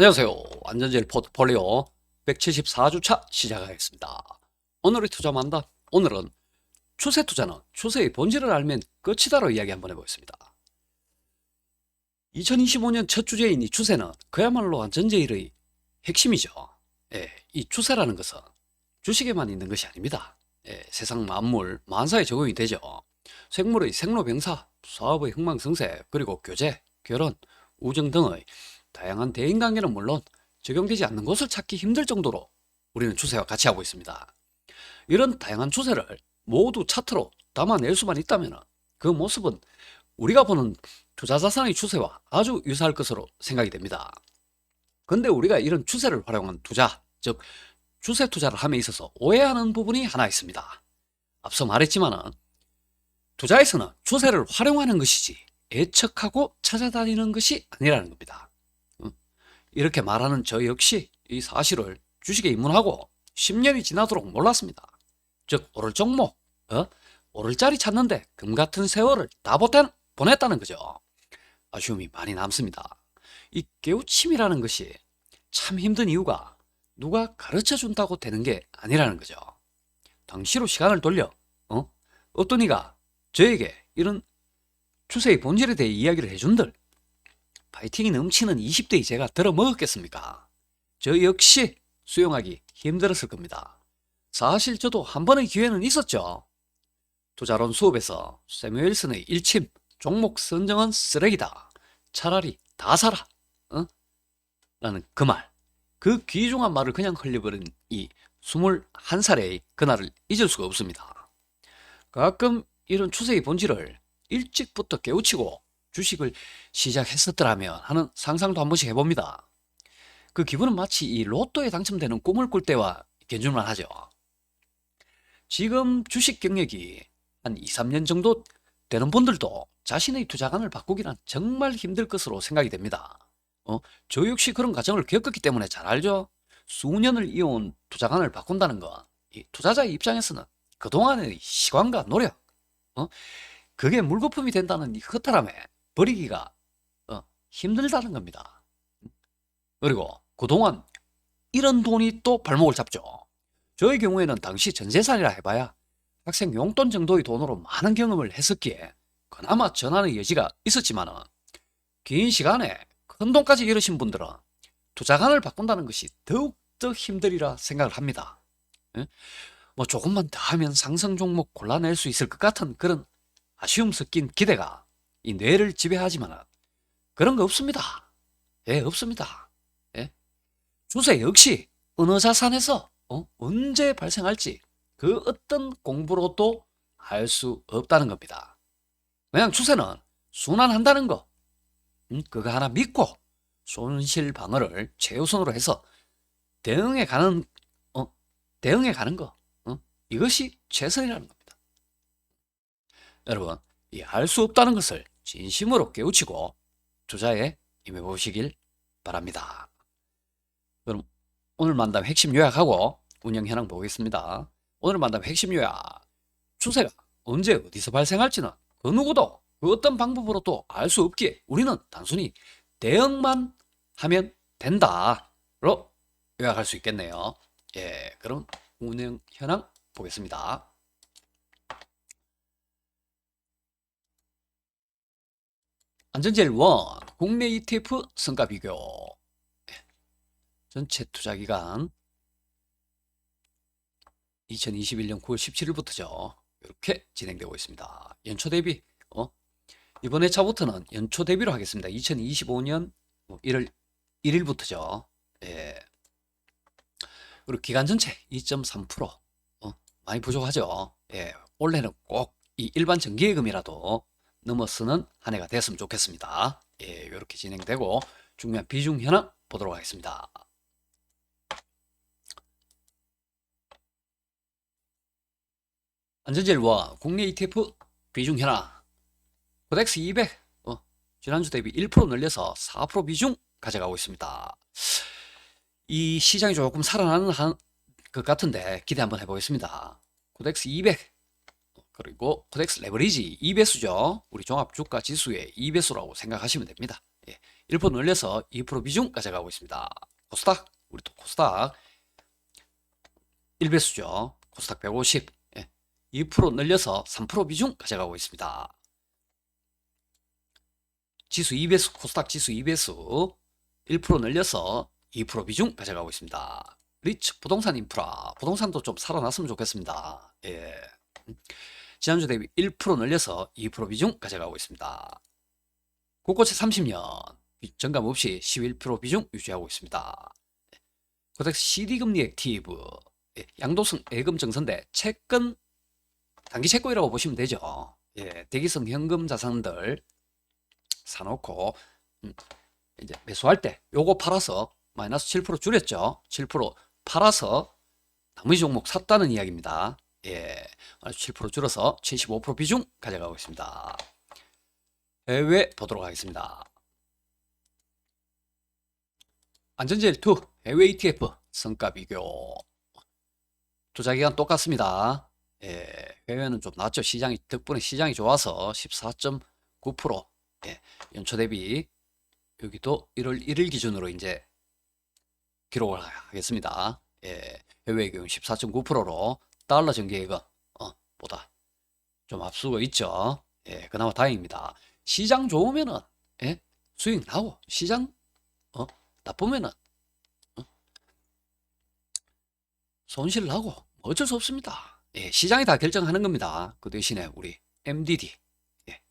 안녕하세요. 안전제일 포트폴리오 174주차 시작하겠습니다. 오늘의 투자 만담. 오늘은 추세 투자는 추세의 본질을 알면 끝이다로 이야기 한번 해보겠습니다. 2025년 첫 주제인 이 추세는 그야말로 안전제일의 핵심이죠. 예, 이 추세라는 것은 주식에만 있는 것이 아닙니다. 예, 세상 만물, 만사에 적용이 되죠. 생물의 생로병사, 사업의 흥망성쇠, 그리고 교제, 결혼, 우정 등의 다양한 대인관계는 물론 적용되지 않는 것을 찾기 힘들 정도로 우리는 추세와 같이 하고 있습니다. 이런 다양한 추세를 모두 차트로 담아낼 수만 있다면 그 모습은 우리가 보는 투자자산의 추세와 아주 유사할 것으로 생각이 됩니다. 근데 우리가 이런 추세를 활용한 투자, 즉 추세 투자를 함에 있어서 오해하는 부분이 하나 있습니다. 앞서 말했지만은 투자에서는 추세를 활용하는 것이지 예측하고 찾아다니는 것이 아니라는 겁니다. 어? 이렇게 말하는 저 역시 이 사실을 주식에 입문하고 10년이 지나도록 몰랐습니다. 즉 오를 종목, 어? 오를 자리 찾는데 금 같은 세월을 다 보냈다는 거죠. 아쉬움이 많이 남습니다. 이 깨우침이라는 것이 참 힘든 이유가 누가 가르쳐 준다고 되는 게 아니라는 거죠. 당시로 시간을 돌려 어? 어떤 이가 저에게 이런 추세의 본질에 대해 이야기를 해준들 파이팅이 넘치는 20대의 제가 들어먹었겠습니까? 저 역시 수용하기 힘들었을 겁니다. 사실 저도 한 번의 기회는 있었죠. 투자론 수업에서 세뮤엘슨의 일침 종목 선정은 쓰레기다. 차라리 다 사라. 어? 라는 그 말. 그 귀중한 말을 그냥 흘려버린 이 21살의 그날을 잊을 수가 없습니다. 가끔 이런 추세의 본질을 일찍부터 깨우치고 주식을 시작했었더라면 하는 상상도 한 번씩 해봅니다. 그 기분은 마치 이 로또에 당첨되는 꿈을 꿀 때와 견줄만 하죠. 지금 주식 경력이 한 2, 3년 정도 되는 분들도 자신의 투자관을 바꾸기란 정말 힘들 것으로 생각이 됩니다. 어, 저 역시 그런 과정을 겪었기 때문에 잘 알죠. 수년을 이어온 투자관을 바꾼다는 건이 투자자의 입장에서는 그동안의 시간과 노력, 어, 그게 물거품이 된다는 이 허탈함에 버리기가 어, 힘들다는 겁니다. 그리고 그동안 이런 돈이 또 발목을 잡죠. 저의 경우에는 당시 전 재산이라 해봐야 학생 용돈 정도의 돈으로 많은 경험을 했었기에 그나마 전환의 여지가 있었지만은 긴 시간에 큰 돈까지 잃으신 분들은 투자관을 바꾼다는 것이 더욱더 힘들이라 생각을 합니다. 예? 뭐 조금만 더 하면 상승 종목 골라낼 수 있을 것 같은 그런 아쉬움 섞인 기대가 이 뇌를 지배하지만은 그런 거 없습니다. 예, 없습니다. 예? 주세 역시 어느 자산에서 어? 언제 발생할지 그 어떤 공부로도 알 수 없다는 겁니다. 그냥 추세는 순환한다는 거, 음, 그거 하나 믿고 손실 방어를 최우선으로 해서 대응해 가는 어, 대응해 가는 거, 어? 이것이 최선이라는 겁니다. 여러분, 이알수 없다는 것을 진심으로 깨우치고 투자에 임해 보시길 바랍니다. 그럼 오늘 만담 핵심 요약하고 운영 현황 보겠습니다. 오늘 만담 핵심 요약. 추세가 언제 어디서 발생할지는 그 누구도 그 어떤 방법으로도 알 수 없기에 우리는 단순히 대응만 하면 된다로 요약할 수 있겠네요. 예, 그럼 운영 현황 보겠습니다. 안전제일 1 국내 ETF 성과 비교 예, 전체 투자 기간 2021년 9월 17일부터죠. 이렇게 진행되고 있습니다. 연초 대비 어? 이번 회차부터는 연초 대비로 하겠습니다. 2025년 1월 1일부터죠. 예. 그리고 기간 전체 2.3% 어? 많이 부족하죠. 예. 올해는 꼭 이 일반 정기예금이라도 넘어서는 한 해가 됐으면 좋겠습니다. 예, 이렇게 진행되고 중요한 비중 현황 보도록 하겠습니다. 안전제일와 국내 ETF 비중 현황 코덱스 200 어, 지난주 대비 1% 늘려서 4% 비중 가져가고 있습니다. 이 시장이 조금 살아나는 한, 것 같은데 기대 한번 해보겠습니다. 코덱스 200 그리고 코덱스 레버리지 2배수죠. 우리 종합주가 지수의 2배수라고 생각하시면 됩니다. 예, 1% 늘려서 2% 비중 가져가고 있습니다. 코스닥 우리 또 코스닥 1배수죠. 코스닥 150 예. 2% 늘려서 3% 비중 가져가고 있습니다. 지수 2배수 코스닥 지수 2배수 1% 늘려서 2% 비중 가져가고 있습니다. 리츠 부동산 인프라 부동산도 좀 살아났으면 좋겠습니다. 예. 지난주 대비 1% 늘려서 2% 비중 가져가고 있습니다. 곳곳에 30년 정감 없이 11% 비중 유지하고 있습니다. 고택 CD 금리 액티브 예, 양도성 예금 증선대 채권 단기 채권이라고 보시면 되죠. 예, 대기성 현금 자산들 사놓고 음, 이제 매수할 때 요거 팔아서 마이너스 7% 줄였죠. 7% 팔아서 나머지 종목 샀다는 이야기입니다. 예, 7% 줄어서 75% 비중 가져가고 있습니다. 해외 보도록 하겠습니다. 안전제일 2 해외 ETF 성과 비교 투자 기간 똑같습니다. 예, 해외는 좀 낮죠. 시장이 덕분에 시장이 좋아서 14.9% 예, 연초 대비 여기도 1월 1일 기준으로 이제 기록을 하겠습니다. 예, 해외의 경우 14.9%로 달러 전개액은 어, 보다 좀 앞서고 있죠. 예, 그나마 다행입니다. 시장 좋으면은 예, 수익 나고 시장 어, 나쁘면은 어, 손실 나고 어쩔 수 없습니다. 예, 시장이 다 결정하는 겁니다. 그 대신에 우리 MDD 예,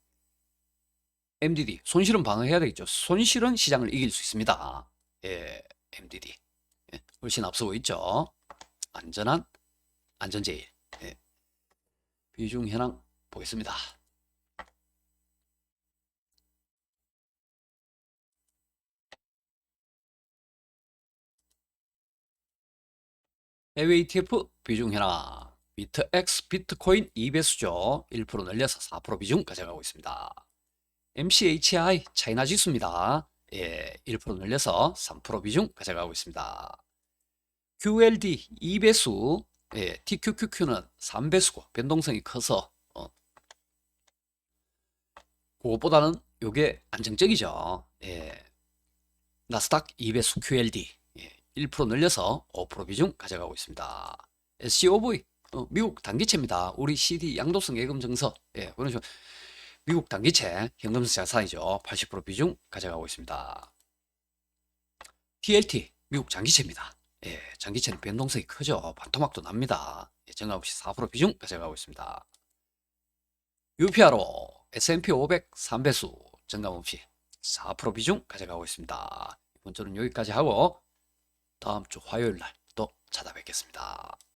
MDD 손실은 방어해야 되겠죠. 손실은 시장을 이길 수 있습니다. 예, MDD 예, 훨씬 앞서고 있죠. 안전한 안전제일 예. 비중 현황 보겠습니다. 해외 ETF 비중 현황 비트X 비트코인 2배수죠. 1% 늘려서 4% 비중 가져가고 있습니다. MCHI 차이나 지수입니다. 예, 1% 늘려서 3% 비중 가져가고 있습니다. QLD 2배수 예, TQQQ는 3배수고 변동성이 커서 어, 그것보다는 요게 안정적이죠. 예, 나스닥 2배수 QLD 예, 1% 늘려서 5% 비중 가져가고 있습니다. SCOV 어, 미국 단기채입니다. 우리 CD 양도성 예금 증서 예, 그런 식으로 미국 단기채 현금성 자산이죠. 80% 비중 가져가고 있습니다. TLT 미국 장기채입니다. 예, 장기채는 변동성이 크죠. 반토막도 납니다. 예, 정감 없이 4% 비중 가져가고 있습니다. UPRO S&P 500 3배수 정감 없이 4% 비중 가져가고 있습니다. 이번 주는 여기까지 하고 다음 주 화요일 날 또 찾아뵙겠습니다.